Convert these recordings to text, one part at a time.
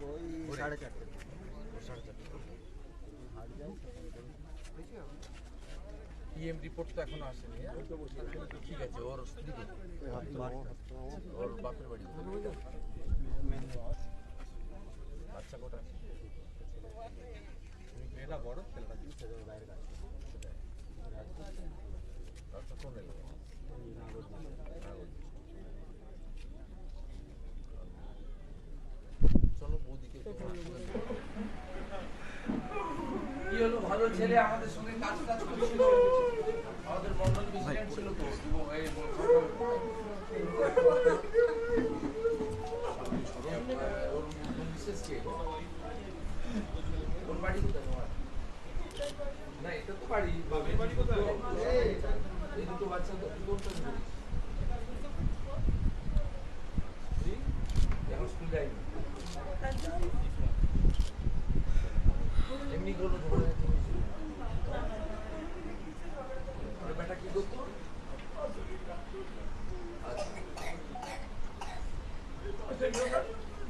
ওই সাড়ে চারটে ইএম রিপোর্ট তো এখনও আসেনি হ্যাঁ? ঠিক আছে, ওর স্ত্রী কোথায়? ওর বাপের বাড়ি কোথায়? বাচ্চা কোটা বড় ছেলেটা আচ্ছা কোন এলাকা? চলো বৌদিকে হলো? ভালো ছেলে আমাদের সঙ্গে কাজ টাজ করছিল আমাদের মন্ডল প্রেসিডেন্ট ছিল তো এবং এই ওর মিসেস কে ওর বাড়ি কোথায় তোমার না এটা তো বাড়ি বাড়ি কোথায় এই দুটো বাচ্চা তো তুই কোনটা নিবি? তুই? এখন স্কুল যাইনি এমনি কোনো ঝগড়া আর বেটা কি করতো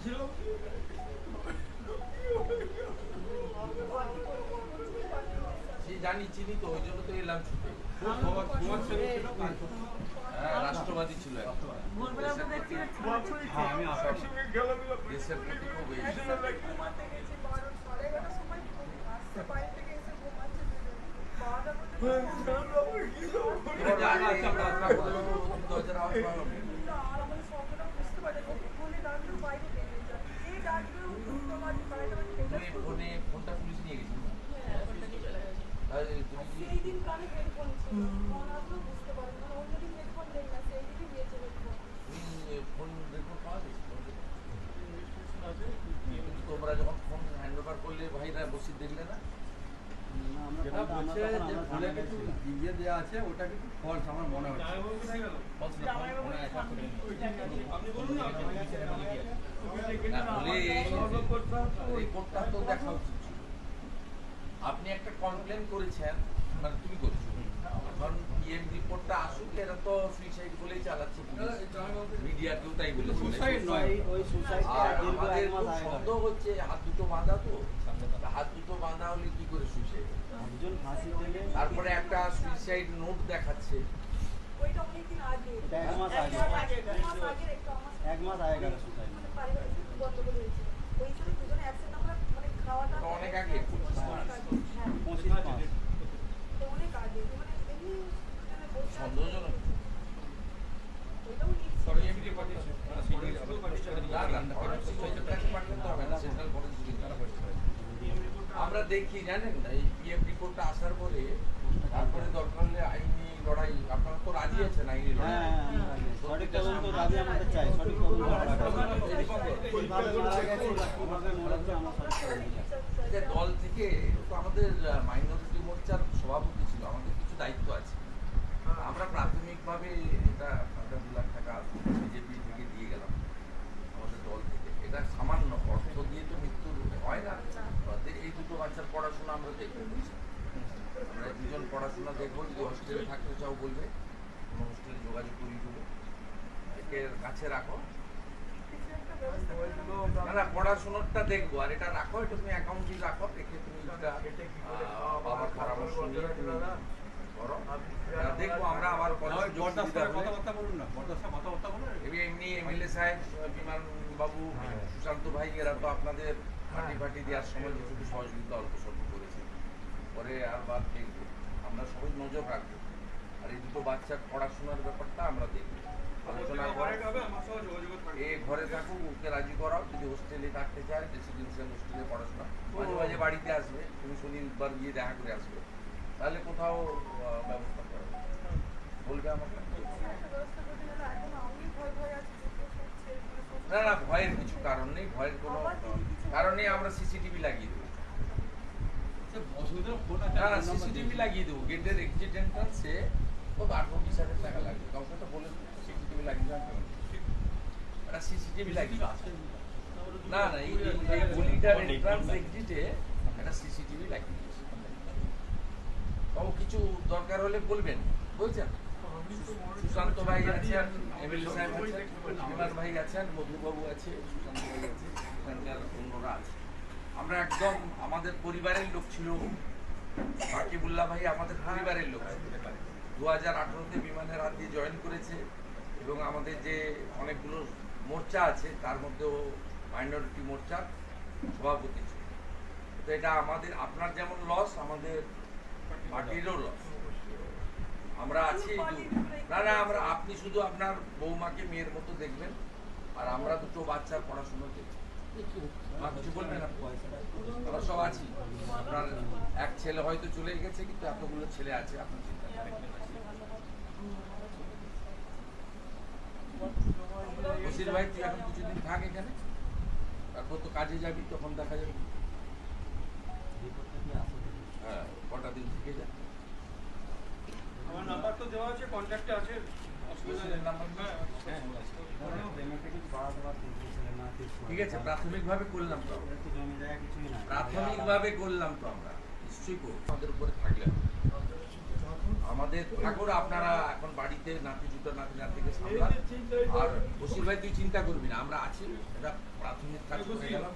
সে জানি চিনি তো ওই জন্য তো এলাম ছুটে হ্যাঁ রাষ্ট্রবাদী ছিল। দেশের প্রতি খুব ফোনটা পুলিশ নিয়ে গেছিল তোমরা যখন ফোন হ্যান্ড ওভার করলে ভাইরা বসে দেখলে না যেটা বলছে যে ফোনে কিছু দিয়ে দেওয়া আছে ওটা কিন্তু ফলস আমার মনে হচ্ছে রিপোর্টটা তো দেখা উচিত। আপনি একটা কমপ্লেন করেছেন মানে তুমি করছ। কারণ ইএম রিপোর্টটা আসুক এরা তো সুইসাইড বলেই চালাচ্ছে তাই বলেছে। নয়। ওই আমাদের সন্দেহ হচ্ছে হাত দুটো বাঁধা তো। হাত দুটো বাঁধা হলে কি করে সুইসাইড একজন ফাঁসি দিলে তারপরে একটা সুইসাইড নোট দেখাচ্ছে। ওইটা অনেকদিন আগে। এক মাস আগে। এক মাস আগের এক মাস আগে। গেল মানে পারিবারিক গন্ডগোল হয়েছিল। ওই দুজনে আমরা অনেক আগে। সন্দেহজনক। আমরা দেখি জানেন এই পিএম রিপোর্টটা আসার পরে তারপরে দরকার হলে আইনি লড়াই আপনারা তো রাজি আছেন আইনি লড়াই হ্যাঁ হ্যাঁ, সঠিক তদন্ত দাবি আমাদের চাই সঠিক তদন্ত কীভাবে মারা গেছে বা কীভাবে মরেছে আমার সঠিক তদন্ত চাই। যে দল থেকে তো আমাদের মাইনরিটি মোর্চার সভাপতি ছিল আমাদের কিছু দায়িত্ব আছে। আমরা প্রাথমিকভাবে এটা একটা দু লাখ টাকা বিজেপি থেকে দিয়ে গেলাম আমাদের দল থেকে এটা সামান্য অর্থ দিয়ে তো মৃত্যু হয় না তাতে এই দুটো বাচ্চার পড়াশোনা আমরা দেখব আমরা দুজন পড়াশোনা দেখব যদি হোস্টেলে বলবে কোনো হোস্টেলে যোগাযোগ করিয়ে দেবো। একে কাছে রাখো। না না পড়াশোনাটা দেখব আর এটা রাখো এটা তুমি অ্যাকাউন্টে রাখো রেখে তুমি বাবার পরামর্শ নিয়ে তুমি করো। দেখব আমরা আবার কলেজে যোগ দিতে হবে। এমনি এমনি এমএলএ সাহেব বিমান বাবু সুশান্ত ভাই এরা তো আপনাদের পার্টি ফাটি দেওয়ার সময় কিছু সহযোগিতা অল্প স্বল্প করেছে। পরে আর বাদ দেখব আমরা সবাই নজর রাখব। আর এই দুটো বাচ্চার পড়াশোনার ব্যাপারটা আমরা দেখব। আলোচনা করে। এ ঘরে থাকুক ওকে রাজি করাও। যদি হোস্টেলে থাকতে চায় রেসিডেন্সিয়াল হোস্টেলে পড়াশোনা। মাঝে মাঝে বাড়িতে আসবে। তুমি শনিবার গিয়ে দেখা করে আসবে। তাহলে কোথাও ব্যবস্থা করো। বলবে আমাকে? না না ভয়ের কিছু কারণ নেই। ভয়ের কোনো কারণ নেই। আমরা সিসিটিভি লাগিয়ে দেবো। না না সিসিটিভি লাগিয়ে দেবো। গেটের এক্সিট এন্ট্রান্সে সিসিটিভি লাগিয়ে। না না এই গলিটার এন্ট্রান্স এক্সিটে একটা সিসিটিভি লাগিয়ে দিয়েছে কিছু দরকার হলে বলবেন। বুঝছেন সুশান্ত ভাই আছেন এমএলএ সাহেব আছেন বিমান ভাই আছেন মধুবাবু আছে সুশান্ত ভাই আছে এখানকার অন্যরা আছে। আমরা একদম আমাদের পরিবারের লোক ছিল। বাকিবুল্লাহ ভাই আমাদের পরিবারের লোক দু হাজার আঠারোতে বিমানের হাত দিয়ে জয়েন করেছে এবং আমাদের যে অনেকগুলো মোর্চা আছে, তার মধ্যেও মাইনরিটি মোর্চার সভাপতি ছিল। তো এটা আমাদের, আপনার যেমন লস আমাদের পার্টিরও লস আমরা আছি না না, আমরা, আপনি শুধু আপনার বৌমাকে, মেয়ের মতো দেখবেন, আর আমরা দুটো বাচ্চার পড়াশোনা দেখছি আমরা সব আছি। আপনার এক ছেলে হয়তো চলে গেছে, কিন্তু এতগুলো ছেলে আছে, আপনার। বসির ভাই তুই এখন কিছুদিন থাক এখানে। তারপর তো কাজে যাবি তখন দেখা যাবে। হ্যাঁ কটা দিন থেকে যা। আমার নাম্বার তো দেওয়া আছে কন্ট্যাক্টে আছে। হ্যাঁ ঠিক আছে প্রাথমিকভাবে করলাম তো আমরা। একটু জমি জায়গা কিছুই না প্রাথমিকভাবে করলাম তো আমরা নিশ্চয়ই করব। আমাদের উপরে থাকলে। আমাদের ঠাকুর আপনারা এখন বাড়িতে নাতি জুতো, নাতি নাতিকে সামলান। আর বসির ভাই তুই চিন্তা করবি না, আমরা আছি। এটা প্রাথমিক কাজ করে গেলাম